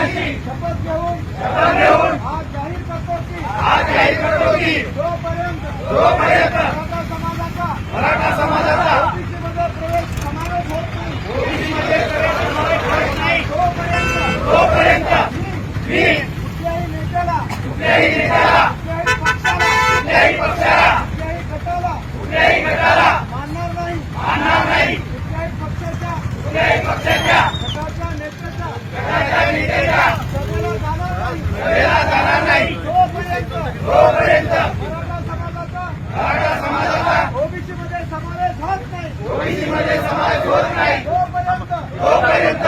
शपथ घेऊन. आज जाहीर करतो की. आज जाहीर करतो की. जोपर्यंत जोपर्यंत मराठा समाजाचा ओबीसी मध्ये प्रवेश समावेश होत नाही. ओबीसी मध्ये प्रवेश समावेश होत नाही. तोपर्यंत तोपर्यंत मी कुठल्याही नेत्याला कुठल्याही नेत्याला कुठल्याही पक्षाला कुठल्याही पक्षाला कुठल्याही गटाला कुठल्याही गटाला मानणार नाही मानणार नाही कुठल्याही पक्षाच्या कुठल्याही पक्षाच्या गटाच्या नेत्याच्या गटाच्या नेत्याच्या सभेला जाणार नाही सभेला जाणार नाही जोपर्यंत जोपर्यंत मराठा समाजाचा मराठा समाजाचा ओबीसी मध्ये समावेश होत नाही ओबीसी मध्ये समावेश होत नाही तोपर्यंत तोपर्यंत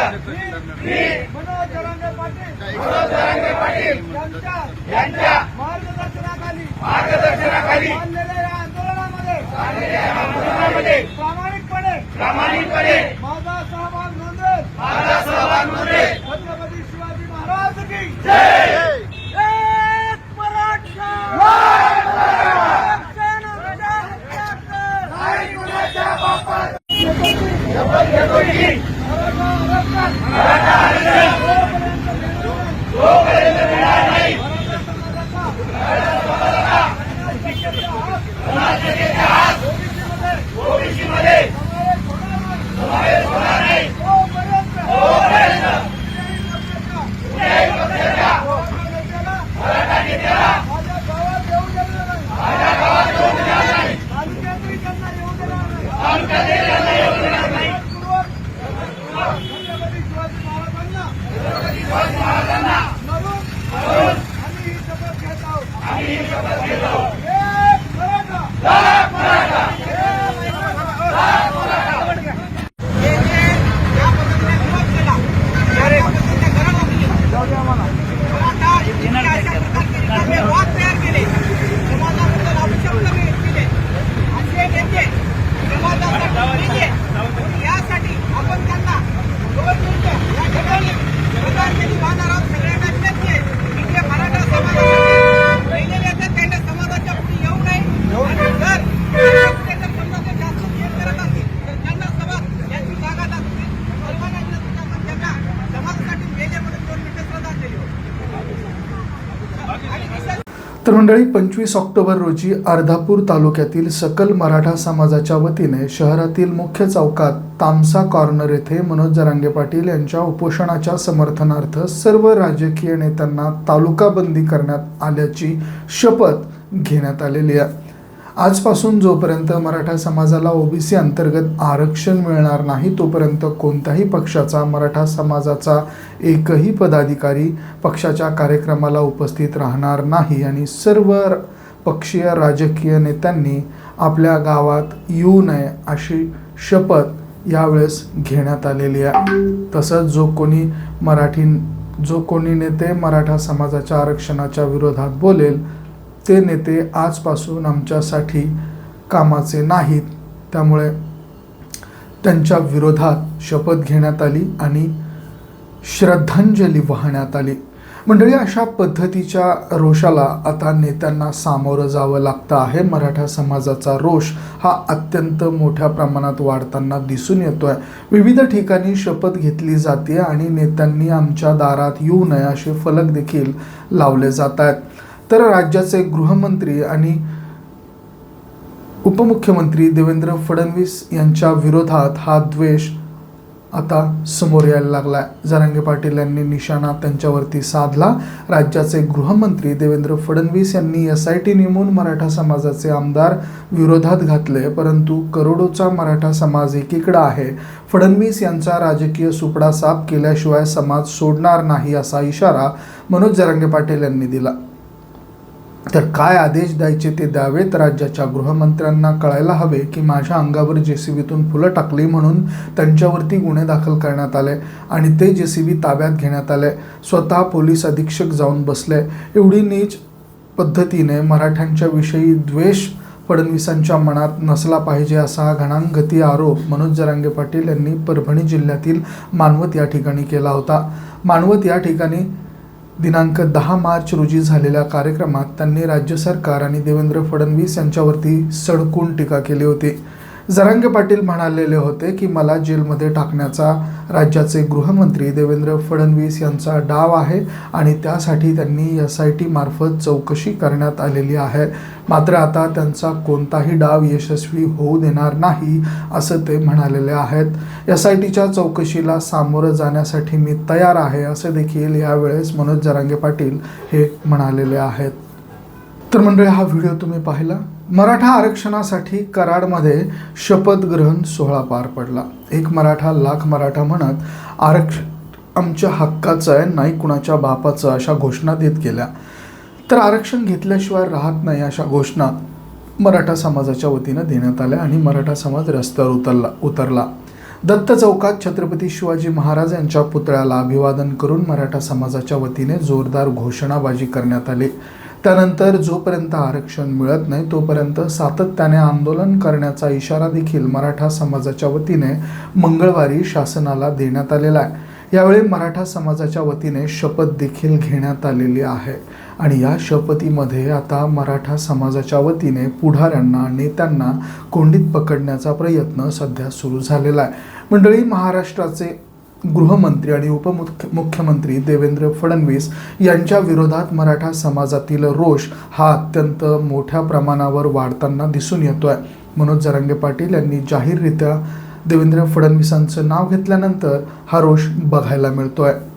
मी मनोज जरांगे पाटील मनोज जरांगे पाटील यांच्या मार्गदर्शनाखाली मार्गदर्शनाखाली चाललेल्या या आंदोलनामध्ये चाललेल्या या आंदोलनामध्ये प्रामाणिकपणे प्रामाणिकपणे माझा सहभाग नोंदवेल. माझा सहभाग नोंदवेल. छत्रपती शिवाजी महाराज की जय! की मराठा आरक्षण. जोपर्यंत मिळणार नाही. मराठा समाजाचा पन्नास टक्केचा हक ओबीसी मध्ये समावेश होणार नाही तोपर्यंत कुठल्याही पक्षाच्या मराठा नेत्याला माझ्या गावात येऊ देणार नाही माझ्या गावात येऊ देणार नाही तालुक्यातही त्यांना येऊ देणार नाही तालुक्यातही त्यांना येऊ देणार नाही छत्रपती शिवाजी महाराजांना छत्रपती शिवाजी महाराजांना म्हणून म्हणून आम्ही ही शपथ घेत आहोत आम्ही ही शपथ घेत आहोत एक मराठा मराठा एक मराठा यासाठी आपण त्यांना दोन मिनिटं या ठिकाणी श्रद्धांजली वाहणार आहोत सगळ्यांना विनंती आहे की जे मराठा समाजाचे पहिलेले आहेत त्यांना समाजाच्या पुढे येऊ नये आणि जर पुढे जर समजा ते जास्त खेळ करत असतील तर त्यांना समाज यांची जागा लागते सर्वांना विनंती आहे आपण त्यांना समाजासाठी गेले म्हणून दोन मिनिटं श्रद्धांजली वाहू. आणि विशेष तर मंडळी पंचवीस ऑक्टोबर रोजी अर्धापूर तालुक्यातील सकल मराठा समाजाच्या वतीने शहरातील मुख्य चौकात तामसा कॉर्नर येथे मनोज जरांगे पाटील यांच्या उपोषणाच्या समर्थनार्थ सर्व राजकीय नेत्यांना तालुका बंदी करण्यात आल्याची शपथ घेण्यात आलेली आहे. आजपासून जोपर्यंत मराठा समाजाला ओबीसी अंतर्गत आरक्षण मिळणार नाही तोपर्यंत कोणत्याही पक्षाचा मराठा समाजाचा एकही पदाधिकारी पक्षाच्या कार्यक्रमाला उपस्थित राहणार नाही आणि सर्व पक्षीय राजकीय नेत्यांनी आपल्या गावात येऊ नये अशी शपथ यावेळेस घेण्यात आलेली आहे. तसंच जो कोणी मराठी जो कोणी नेते मराठा समाजाच्या आरक्षणाच्या विरोधात बोलेल ते नेते आजपासून आमच्यासाठी कामाचे नाहीत. त्यामुळे त्यांच्या विरोधात शपथ घेण्यात आली आणि श्रद्धांजली वाहण्यात आली. मंडळी अशा पद्धतीच्या रोषाला आता नेत्यांना सामोरं जावं लागतं आहे. मराठा समाजाचा रोष हा अत्यंत मोठ्या प्रमाणात वाढताना दिसून येतो आहे विविध ठिकाणी शपथ घेतली जाते आणि नेत्यांनी आमच्या दारात येऊ नये असे फलक देखील लावले जात आहेत. तर राज्याचे गृहमंत्री आणि उपमुख्यमंत्री देवेंद्र फडणवीस यांच्या विरोधात हा द्वेष आता समोर यायला लागलाय. जरांगे पाटील यांनी निशाणा त्यांच्यावरती साधला. राज्याचे गृहमंत्री देवेंद्र फडणवीस यांनी एस आय टी नेमून मराठा समाजाचे आमदार विरोधात घातले परंतु करोडोचा मराठा समाज एकीकडा आहे. फडणवीस यांचा राजकीय सुपडा साफ केल्याशिवाय समाज सोडणार नाही असा इशारा मनोज जरांगे पाटील यांनी दिला. तर काय आदेश द्यायचे ते द्यावेत? राज्याच्या गृहमंत्र्यांना कळायला हवे की माझ्या अंगावर जे सी बीतून फुलं टाकली म्हणून त्यांच्यावरती गुन्हे दाखल करण्यात आले आणि ते जे सी बी ताब्यात घेण्यात आले. स्वतः पोलीस अधीक्षक जाऊन बसले. एवढी नीच पद्धतीने मराठ्यांच्या विषयी द्वेष फडणवीसांच्या मनात नसला पाहिजे असा घणांगती आरोप मनोज जरांगे पाटील यांनी परभणी जिल्ह्यातील मानवत या ठिकाणी केला होता. मानवत या ठिकाणी दिनांक दहा मार्च रोजी झालेल्या कार्यक्रमात त्यांनी राज्य सरकार आणि देवेंद्र फडणवीस यांच्यावरती सडकून टीका केली होती. जरांगे पाटील म्हणालेले होते की मला जेलमध्ये टाकण्याचा राज्याचे गृहमंत्री देवेंद्र फडणवीस यांचा डाव आहे आणि त्यासाठी त्यांनी एस आय टी मार्फत चौकशी करण्यात आलेली आहे. मात्र आता त्यांचा कोणताही डाव यशस्वी होऊ देणार नाही असं ते म्हणालेले आहेत. एस आय टीच्या चौकशीला सामोरं जाण्यासाठी मी तयार आहे असे देखील यावेळेस मनोज जरांगे पाटील हे म्हणालेले आहेत. तर मंडळी हा व्हिडिओ तुम्ही पाहिला. मराठा आरक्षणासाठी कराडमध्ये शपथग्रहण सोहळा पार पडला. एक मराठा लाख मराठा म्हणत आरक्षण आमच्या हक्काचं आहे नाही कुणाच्या बापाचं अशा घोषणा देत गेल्या. तर आरक्षण घेतल्याशिवाय राहत नाही अशा घोषणा मराठा समाजाच्या वतीनं देण्यात आल्या आणि मराठा समाज रस्त्यावर उतरला उतरला. दत्त चौकात छत्रपती शिवाजी महाराज यांच्या पुतळ्याला अभिवादन करून मराठा समाजाच्या वतीने जोरदार घोषणाबाजी करण्यात आली. त्यानंतर जोपर्यंत आरक्षण मिळत नाही तोपर्यंत सातत्याने आंदोलन करण्याचा इशारा देखील मराठा समाजाच्या वतीने मंगळवारी शासनाला देण्यात आलेला आहे. यावेळी मराठा समाजाच्या वतीने शपथ देखील घेण्यात आलेली आहे. आणि या शपथीमध्ये आता मराठा समाजाच्या वतीने पुढाऱ्यांना नेत्यांना कोंडीत पकडण्याचा प्रयत्न सध्या सुरू झालेला आहे. मंडळी महाराष्ट्राचे गृहमंत्री आणि उपमुख्य मुख्यमंत्री देवेंद्र फडणवीस यांच्या विरोधात मराठा समाजातील रोष हा अत्यंत मोठ्या प्रमाणावर वाढताना दिसून येतो आहे मनोज जरांगे पाटील यांनी जाहीररित्या देवेंद्र फडणवीसांचं नाव घेतल्यानंतर हा रोष बघायला मिळतो आहे